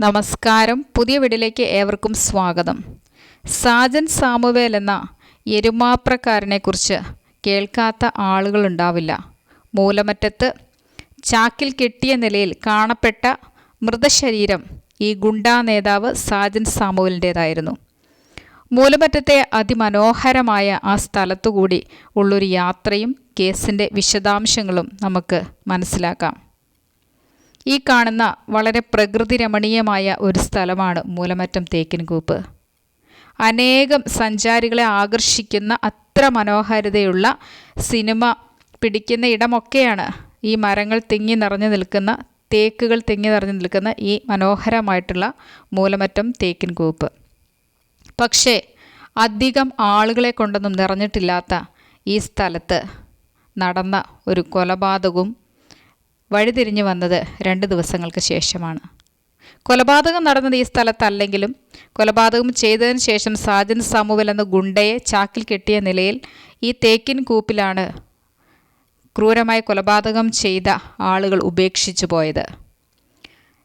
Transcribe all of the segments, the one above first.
നമസ്കാരം. പുതിയ വീടിലേക്ക് ഏവർക്കും സ്വാഗതം. സാജൻ സാമുവേൽ എന്ന എരുമാപ്രക്കാരനെക്കുറിച്ച് കേൾക്കാത്ത ആളുകളുണ്ടാവില്ല മൂലമറ്റത്ത് ചാക്കിൽ കെട്ടിയ നിലയിൽ കാണപ്പെട്ട മൃതശരീരം ഈ ഗുണ്ടാ നേതാവ് സാജൻ സാമുവലിന്റേതായിരുന്നു. മൂലമറ്റത്തെ അതിമനോഹരമായ ആ സ്ഥലത്തുകൂടി ഉള്ളൊരു യാത്രയും കേസിന്റെ വിശദാംശങ്ങളും നമുക്ക് മനസ്സിലാക്കാം. ഈ കാണുന്ന വളരെ പ്രകൃതി രമണീയമായ ഒരു സ്ഥലമാണ് മൂലമറ്റം തേക്കിൻകൂപ്പ് അനേകം സഞ്ചാരികളെ ആകർഷിക്കുന്ന അത്ര മനോഹാരിതയുള്ള സിനിമ പിടിക്കുന്ന ഇടമൊക്കെയാണ് ഈ മരങ്ങൾ തിങ്ങി നിറഞ്ഞു നിൽക്കുന്ന തേക്കുകൾ തിങ്ങി നിറഞ്ഞു നിൽക്കുന്ന ഈ മനോഹരമായിട്ടുള്ള മൂലമറ്റം തേക്കിൻകൂപ്പ് പക്ഷേ അധികം ആളുകളെ കൊണ്ടൊന്നും നിറഞ്ഞിട്ടില്ലാത്ത ഈ സ്ഥലത്ത് നടന്ന ഒരു കൊലപാതകവും വഴിതിരിഞ്ഞു വന്നത് രണ്ട് ദിവസങ്ങൾക്ക് ശേഷമാണ്. കൊലപാതകം നടന്നത് ഈ സ്ഥലത്തല്ലെങ്കിലും കൊലപാതകം ചെയ്തതിന് ശേഷം സാജൻ സാമുവൽ എന്ന ഗുണ്ടയെ ചാക്കിൽ കെട്ടിയ നിലയിൽ ഈ തേക്കിൻ കൂപ്പിലാണ് ക്രൂരമായി കൊലപാതകം ചെയ്ത ആളുകൾ ഉപേക്ഷിച്ചു പോയത്.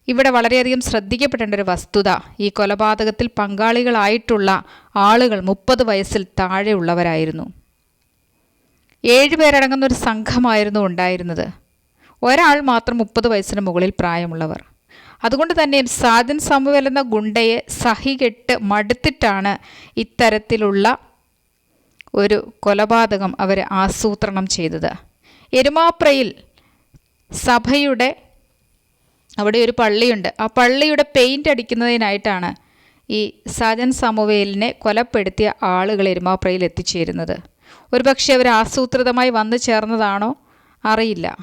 ഇവിടെ വളരെയധികം ശ്രദ്ധിക്കപ്പെടേണ്ട ഒരു വസ്തുത ഈ കൊലപാതകത്തിൽ പങ്കാളികളായിട്ടുള്ള ആളുകൾ മുപ്പത് വയസ്സിൽ താഴെയുള്ളവരായിരുന്നു. ഏഴുപേരടങ്ങുന്ന ഒരു സംഘമായിരുന്നു ഉണ്ടായിരുന്നത്. ഒരാൾ മാത്രം മുപ്പത് വയസ്സിന് മുകളിൽ പ്രായമുള്ളവർ. അതുകൊണ്ട് തന്നെ സാജൻ സാമുവൽ എന്ന ഗുണ്ടയെ സഹികെട്ട് മടുത്തിട്ടാണ് ഇത്തരത്തിലുള്ള ഒരു കൊലപാതകം അവർ ആസൂത്രണം ചെയ്തത്. എരുമാപ്രയിൽ സഭയുടെ അവിടെ ഒരു പള്ളിയുണ്ട്. ആ പള്ളിയുടെ പെയിന്റ് അടിക്കുന്നതിനായിട്ടാണ് ഈ സാജൻ സമുവേലിനെ കൊലപ്പെടുത്തിയ ആളുകൾ എരുമാപ്രയിൽ എത്തിച്ചേരുന്നത്. ഒരുപക്ഷെ അവർ ആസൂത്രിതമായി വന്നു ചേർന്നതാണോ അറിയില്ല.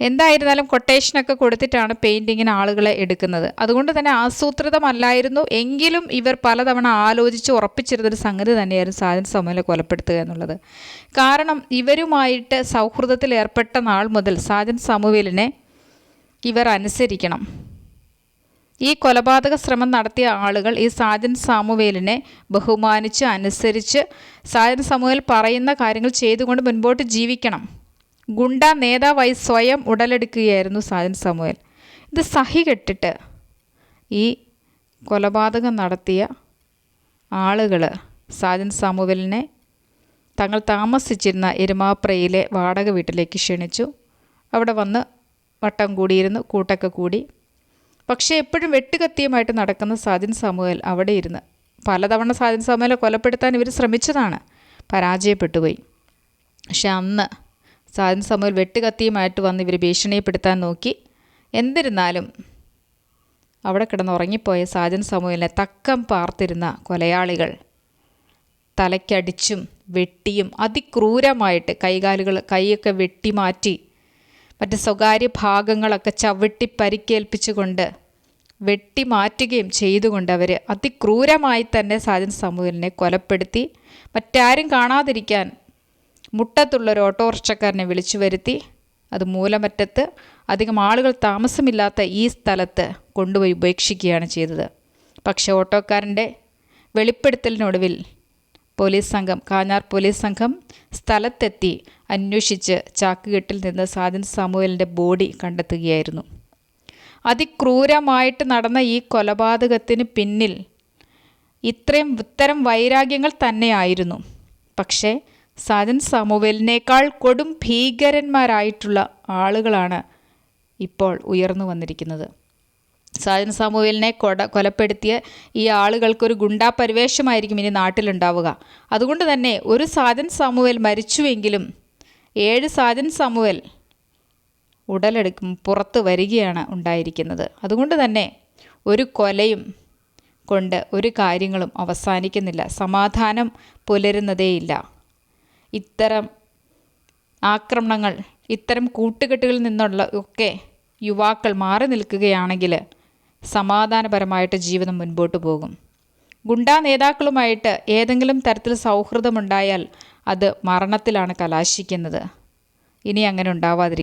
എന്തായിരുന്നാലും കൊട്ടേഷനൊക്കെ കൊടുത്തിട്ടാണ് പെയിന്റിങ്ങിന് ആളുകളെ എടുക്കുന്നത്. അതുകൊണ്ട് തന്നെ ആസൂത്രിതമല്ലായിരുന്നു. എങ്കിലും ഇവർ പലതവണ ആലോചിച്ച് ഉറപ്പിച്ചിരുന്നൊരു സംഗതി തന്നെയായിരുന്നു സാജൻ സമൂഹലെ കൊലപ്പെടുത്തുക എന്നുള്ളത്. കാരണം ഇവരുമായിട്ട് സൗഹൃദത്തിൽ ഏർപ്പെട്ട നാൾ മുതൽ സാജൻ സമൂഹലിനെ ഇവർ അനുസരിക്കണം. ഈ കൊലപാതക ശ്രമം നടത്തിയ ആളുകൾ ഈ സാജൻ സാമുവേലിനെ ബഹുമാനിച്ച് അനുസരിച്ച് സാജൻ സാമുവേൽ പറയുന്ന കാര്യങ്ങൾ ചെയ്തുകൊണ്ട് മുൻപോട്ട് ജീവിക്കണം. ഗുണ്ട നേതാവായി സ്വയം ഉടലെടുക്കുകയായിരുന്നു സാജൻ സാമുവൽ. ഇത് സഹി കെട്ടിട്ട് ഈ കൊലപാതകം നടത്തിയ ആളുകൾ സാജൻ സാമുവലിനെ തങ്ങൾ താമസിച്ചിരുന്ന എരുമാപ്രയിലെ വാടക വീട്ടിലേക്ക് ക്ഷണിച്ചു. അവിടെ വന്ന് വട്ടം കൂടിയിരുന്നു കൂട്ടൊക്കെ കൂടി. പക്ഷേ എപ്പോഴും വെട്ടുകത്തിയുമായിട്ട് നടക്കുന്ന സാജൻ സാമുവൽ അവിടെ ഇരുന്ന് പലതവണ സാജൻ സാമുവലെ കൊലപ്പെടുത്താൻ ഇവർ ശ്രമിച്ചതാണ്. പരാജയപ്പെട്ടുപോയി പക്ഷെ അന്ന് സാധന സമൂഹം വെട്ടുകത്തിയുമായിട്ട് വന്ന് ഇവർ ഭീഷണിപ്പെടുത്താൻ നോക്കി. എന്നിരുന്നാലും അവിടെ കിടന്ന് ഉറങ്ങിപ്പോയ സാജൻ സമൂഹലിനെ തക്കം പാർത്തിരുന്ന കൊലയാളികൾ തലയ്ക്കടിച്ചും വെട്ടിയും അതിക്രൂരമായിട്ട് കൈകാലുകൾ കൈയൊക്കെ വെട്ടി മാറ്റി മറ്റ് സ്വകാര്യ ഭാഗങ്ങളൊക്കെ ചവിട്ടി പരിക്കേൽപ്പിച്ചുകൊണ്ട് വെട്ടി മാറ്റുകയും ചെയ്തുകൊണ്ട് അവർ അതിക്രൂരമായി തന്നെ സാജൻ സമൂഹലിനെ കൊലപ്പെടുത്തി. മറ്റാരും കാണാതിരിക്കാൻ മുട്ടത്തുള്ളൊരു ഓട്ടോറിക്ഷക്കാരനെ വിളിച്ചു വരുത്തി. അത് മൂലമറ്റത്ത് അധികം ആളുകൾ താമസമില്ലാത്ത ഈ സ്ഥലത്ത് കൊണ്ടുപോയി ഉപേക്ഷിക്കുകയാണ് ചെയ്തത്. പക്ഷെ ഓട്ടോക്കാരന്റെ വെളിപ്പെടുത്തലിനൊടുവിൽ പോലീസ് സംഘം കാഞ്ഞാർ പോലീസ് സംഘം സ്ഥലത്തെത്തി അന്വേഷിച്ച് ചാക്കുകെട്ടിൽ നിന്ന് സാജൻ സാമുവലിന്റെ ബോഡി കണ്ടെത്തുകയായിരുന്നു. അതിക്രൂരമായിട്ട് നടന്ന ഈ കൊലപാതകത്തിന് പിന്നിൽ ഇത്രയും ഇത്തരം വൈരാഗ്യങ്ങൾ തന്നെയായിരുന്നു. പക്ഷേ സാജൻ സാമുവേലിനേക്കാൾ കൊടും ഭീകരന്മാരായിട്ടുള്ള ആളുകളാണ് ഇപ്പോൾ ഉയർന്നു വന്നിരിക്കുന്നത്. സാജൻ സാമുവേലിനെ കൊട കൊലപ്പെടുത്തിയ ഈ ആളുകൾക്കൊരു ഗുണ്ടാ പരിവേഷമായിരിക്കും ഇനി നാട്ടിലുണ്ടാവുക. അതുകൊണ്ട് തന്നെ ഒരു സാജൻ സാമുവേൽ മരിച്ചുവെങ്കിലും ഏഴ് സാജൻ സാമുവേൽ ഉടലെടുക്കും പുറത്ത് വരികയാണ് ഉണ്ടായിരിക്കുന്നത്. അതുകൊണ്ട് തന്നെ ഒരു കൊലയും കൊണ്ട് ഒരു കാര്യങ്ങളും അവസാനിക്കുന്നില്ല. സമാധാനം പുലരുന്നതേയില്ല. ഇത്തരം ആക്രമണങ്ങൾ ഇത്തരം കൂട്ടുകെട്ടുകളിൽ നിന്നുള്ള ഒക്കെ യുവാക്കൾ മാറി നിൽക്കുകയാണെങ്കിൽ സമാധാനപരമായിട്ട് ജീവിതം മുൻപോട്ട് പോകും. ഗുണ്ടാ നേതാക്കളുമായിട്ട് ഏതെങ്കിലും തരത്തിൽ സൗഹൃദമുണ്ടായാൽ അത് മരണത്തിലാണ് കലാശിക്കുന്നത്. ഇനി അങ്ങനെ ഉണ്ടാവാതിരിക്കും